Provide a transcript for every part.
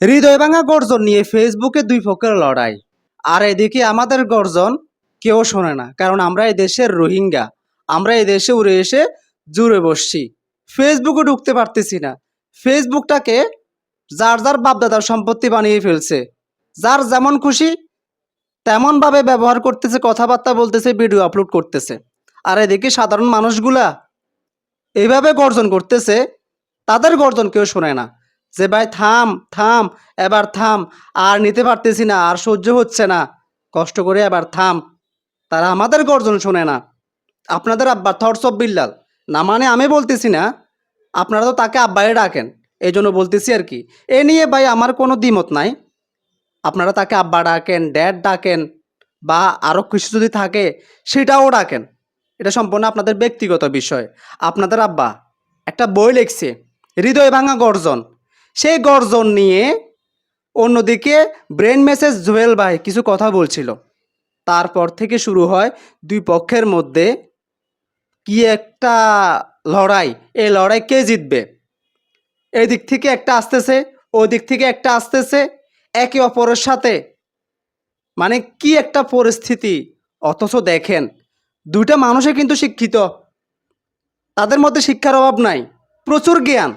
হৃদয় ভাঙা গর্জন নিয়ে ফেসবুকে দুই পক্ষের লড়াই। আর এদিকে আমাদের গর্জন কেউ শোনে না, কারণ আমরা এই দেশের রোহিঙ্গা। আমরা এই দেশে উড়ে এসে জুড়ে বসছি। ফেসবুকে ঢুকতে পারতেছি না। ফেসবুকটাকে যার যার বাপদাদার সম্পত্তি বানিয়ে ফেলছে। যার যেমন খুশি তেমনভাবে ব্যবহার করতেছে, কথাবার্তা বলতেছে, ভিডিও আপলোড করতেছে। আর এদিকে সাধারণ মানুষগুলা এইভাবে গর্জন করতেছে, তাদের গর্জন কেউ শোনে না। যে ভাই থাম থাম, এবার থাম। আর নিতে পারতেছি না, আর সহ্য হচ্ছে না। কষ্ট করে এবার থাম। তারা আমাদের গর্জন শোনে না। আপনাদের আব্বা থটস অফ বিল্লাল না মানে আমি বলতেছি না, আপনারা তো তাকে আব্বাই ডাকেন। এই জন্য বলতেছি আর কি। এ নিয়ে ভাই আমার কোনো দ্বিমত নাই। আপনারা তাকে আব্বা ডাকেন ড্যাড ডাকেন, বা আরও কিছু যদি থাকে, সেটাও ডাকেন। এটা সম্পূর্ণ আপনাদের ব্যক্তিগত বিষয়। আপনাদের আব্বা একটা বই লিখছে, হৃদয় ভাঙা গর্জন। সেই গর্জন নিয়ে অন্যদিকে ব্রেন মেসেজ জুয়েল ভাই কিছু কথা বলছিল। তারপর থেকে শুরু হয় দুই পক্ষের মধ্যে কি একটা লড়াই এই লড়াই কে জিতবে? এদিক থেকে একটা আসতেছে ওই দিক থেকে একটা আসতেছে, একে অপরের সাথে। মানে কি একটা পরিস্থিতি, অথচ দেখেন, দুইটা মানুষে কিন্তু শিক্ষিত, তাদের মধ্যে শিক্ষার অভাব নাই, প্রচুর জ্ঞান।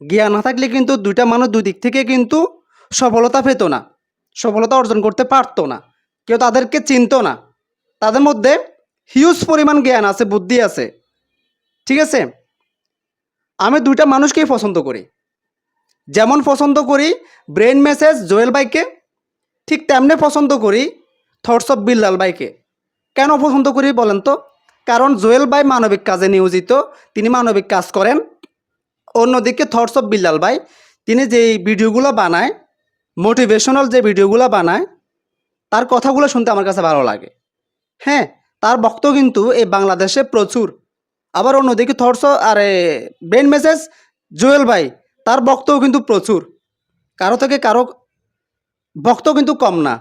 জ্ঞান না থাকলে কিন্তু দুইটা মানুষ দুই দিক থেকে কিন্তু সফলতা পেত না, সফলতা অর্জন করতে পারতো না, কেউ তাদেরকে চিনতো না। তাদের মধ্যে হিউজ পরিমাণ জ্ঞান আছে, বুদ্ধি আছে, ঠিক আছে? আমি দুইটা মানুষকেই পছন্দ করি। যেমন পছন্দ করি ব্রেন মেসেজ জোয়েল বাইকে ঠিক তেমনি পছন্দ করি থটস অফ বিল্লাল বাইকে কেন পছন্দ করি বলেন তো? কারণ জোয়েল বাই মানবিক কাজে নিয়োজিত, তিনি মানবিক কাজ করেন। অন্যদিকে থটস অফ বিল্লাল ভাই, তিনি যেই ভিডিওগুলো বানায় মোটিভেশনাল যে ভিডিওগুলো বানায়, তার কথাগুলো শুনতে আমার কাছে ভালো লাগে। হ্যাঁ তার বক্তব্য কিন্তু এই বাংলাদেশে প্রচুর। আবার অন্যদিকে থটস আরে ব্রেন মেসেজ জুয়েল ভাই, তার বক্তব্য কিন্তু প্রচুর। কারও থেকে কারও বক্তব্য কিন্তু কম না।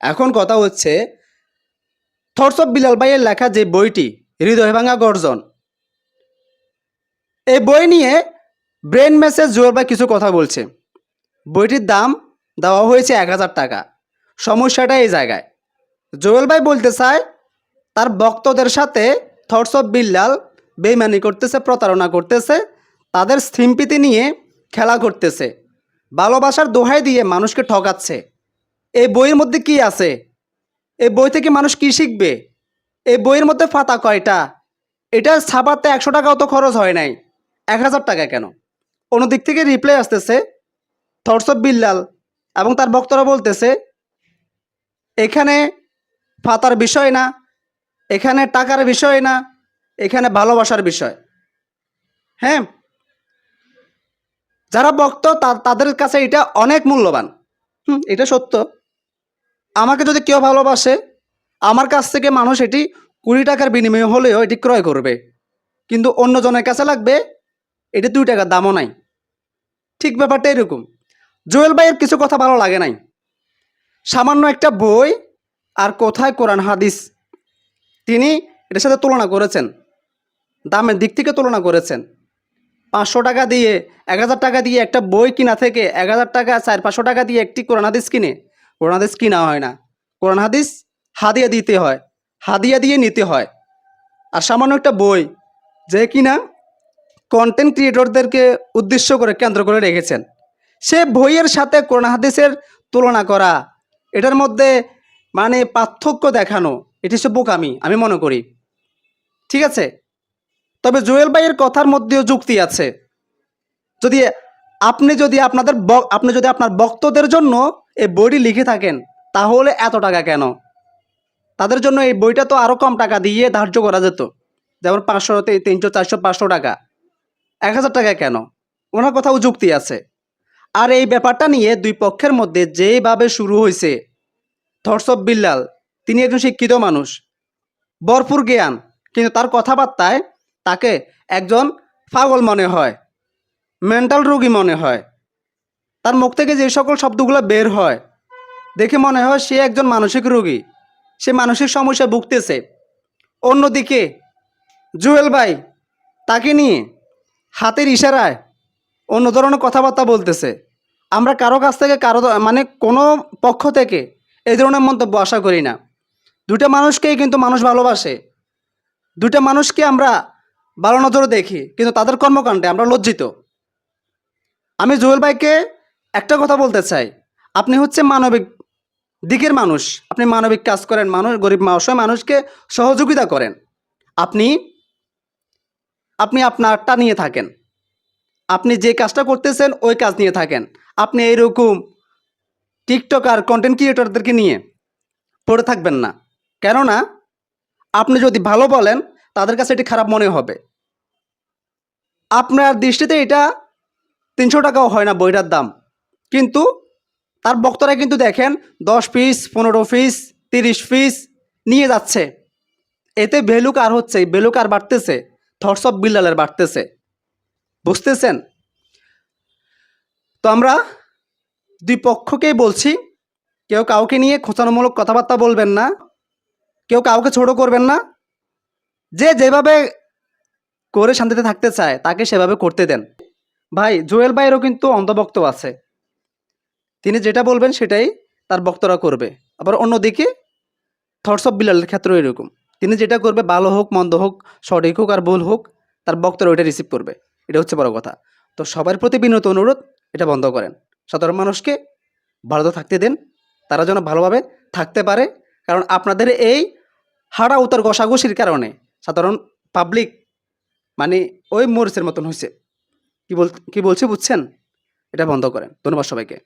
এখন কথা হচ্ছে থটস অফ বিলাল ভাইয়ের লেখা যে বইটি হৃদয় ভাঙা গর্জন, এই বই নিয়ে ব্রেন মেসেজ জুয়েল ভাই কিছু কথা বলছে। বইটির দাম দেওয়া হয়েছে এক হাজার টাকা। সমস্যাটা এই জায়গায়। জুয়েল ভাই বলতে চায়, তার ভক্তদের সাথে থটস অফ বিল্লাল বেইমানি করতেছে, প্রতারণা করতেছে, তাদের স্থিমপিতি নিয়ে খেলা করতেছে, ভালোবাসার দোহাই দিয়ে মানুষকে ঠকাচ্ছে। এই বইয়ের মধ্যে কি আছে? এই বই থেকে মানুষ কি শিখবে? এই বইয়ের মধ্যে ফাতা কয়টা? এটা ছাপাতে একশো টাকাও তো খরচ হয় নাই। এক হাজার টাকা কেন? অন্যদিক থেকে রিপ্লাই আসতেছে অফ বিল্লাল এবং তার বক্তরা বলতেছে, এখানে ফাতার বিষয় না, এখানে টাকার বিষয় না, এখানে ভালোবাসার বিষয়। হ্যাঁ? যারা বক্ত তাদের কাছে এটা অনেক মূল্যবান। হুম, এটা সত্য। আমাকে যদি কেউ ভালোবাসে, আমার কাছ থেকে মানুষ এটি কুড়ি টাকার বিনিময়ে হলেও এটি ক্রয় করবে। কিন্তু অন্যজনের কাছে লাগবে, এটি দুই টাকার দামও নাই। ঠিক ব্যাপারটা এরকম। জুয়েল ভাইয়ের কিছু কথা ভালো লাগে নাই। সামান্য একটা বই আর কোথায় কোরআন হাদিস, তিনি এটার সাথে তুলনা করেছেন। দামের দিক থেকে তুলনা করেছেন। পাঁচশো টাকা দিয়ে, এক হাজার টাকা দিয়ে একটা বই কিনা থেকে এক হাজার টাকা, চার, পাঁচশো টাকা দিয়ে একটি কোরআন হাদিস কিনে, কোরআন হাদিস কিনা হয় না। কোরআন হাদিস হাদিয়া দিতে হয়, হাদিয়া দিয়ে নিতে হয়। আর সামান্য একটা বই যে কিনা কন্টেন্ট ক্রিয়েটরদেরকে উদ্দেশ্য করে কেন্দ্র করে রেখেছেন। সে বইয়ের সাথে কোরআন হাদিসের তুলনা করা, এটার মধ্যে মানে পার্থক্য দেখানো, এটি হচ্ছে বোকামি, আমি মনে করি। ঠিক আছে? তবে জুয়েল ভাইয়ের কথার মধ্যেও যুক্তি আছে। যদি আপনি যদি আপনাদের আপনি যদি আপনার ভক্তদের জন্য এই বইটি লিখে থাকেন, তাহলে এত টাকা কেন? তাদের জন্য এই বইটা তো আরও কম টাকা দিয়ে ধার্য করা যেত। যেমন পাঁচশো তিনশো, চারশো, পাঁচশো টাকা। এক হাজার টাকা কেন? ওনার কথাও যুক্তি আছে। আর এই ব্যাপারটা নিয়ে দুই পক্ষের মধ্যে যেভাবে শুরু হয়েছে ধর্ষব বিল্লাল, তিনি একজন শিক্ষিত মানুষ, ভরপুর জ্ঞান, কিন্তু তার কথাবার্তায় তাকে একজন পাগল মনে হয় মেন্টাল রোগী মনে হয়। তার মুখ থেকে যে সকল শব্দগুলো বের হয়, দেখে মনে হয় সে একজন মানসিক রোগী। সে মানসিক সমস্যায় ভুগতেছে। অন্যদিকে জুয়েল ভাই, তাকে নিয়ে হাতের ইশারায় অন্য ধরনের কথাবার্তা বলতেছে। আমরা কারও কাছ থেকে কারও মানে কোনো পক্ষ থেকে এই ধরনের মন্তব্য আশা করি না। দুটা মানুষকেই কিন্তু মানুষ ভালোবাসে। দুটা মানুষকে আমরা ভালো নজরে দেখি, কিন্তু তাদের কর্মকাণ্ডে আমরা লজ্জিত। আমি জুয়েল ভাইকে একটা কথা বলতে চাই। আপনি হচ্ছে মানবিক দিকের মানুষ। আপনি মানবিক কাজ করেন মানুষ, গরিব অসহায় মানুষকে সহযোগিতা করেন। আপনি আপনি আপনারটা নিয়ে থাকেন। আপনি যে কাজটা করতেছেন, ওই কাজ নিয়ে থাকেন। আপনি এইরকম টিকটক আর কন্টেন্ট ক্রিয়েটরদেরকে নিয়ে পড়ে থাকবেন না। কেননা, আপনি যদি ভালো বলেন, তাদের কাছে এটি খারাপ মনে হবে। আপনার দৃষ্টিতে এটা তিনশো টাকাও হয় না বইটার দাম। কিন্তু তার বক্তারা কিন্তু দেখেন, দশ পিস পনেরো পিস তিরিশ পিস নিয়ে যাচ্ছে। এতে ভ্যালু কার হচ্ছে? ভ্যালু কার বাড়তেছে? থটস অফ বিল্লালের বাড়তেছে। বুঝতেছেন? তো আমরা দুই পক্ষকেই বলছি, কেউ কাউকে নিয়ে খোঁচানোমূলক কথাবার্তা বলবেন না, কেউ কাউকে ছোট করবেন না। যে যেভাবে করে শান্তিতে থাকতে চায়, তাকে সেভাবে করতে দেন। ভাই, জুয়েল ভাইয়েরও কিন্তু অন্ধভক্ত আছে। তিনি যেটা বলবেন সেটাই তার বক্তরা করবে। আবার অন্যদিকে থটস অফ বিলালের ক্ষেত্রেও এরকম। তিনি যেটা করবে, ভালো হোক, মন্দ হোক, সঠিক হোক আর ভুল হোক, তার বক্তরা ওইটা রিসিভ করবে। এটা হচ্ছে বড় কথা। তো সবার প্রতি বিনত অনুরোধ, এটা বন্ধ করেন। সাধারণ মানুষকে ভালো থাকতে দেন, তারা যেন ভালোভাবে থাকতে পারে, কারণ আপনাদের এই হাড়া উতার ঘষাঘষির কারণে সাধারণ পাবলিক মানে ওই মরিচের মতন হয়েছে কি বল, কি বলছি বুঝছেন? এটা বন্ধ করেন। ধন্যবাদ সবাইকে।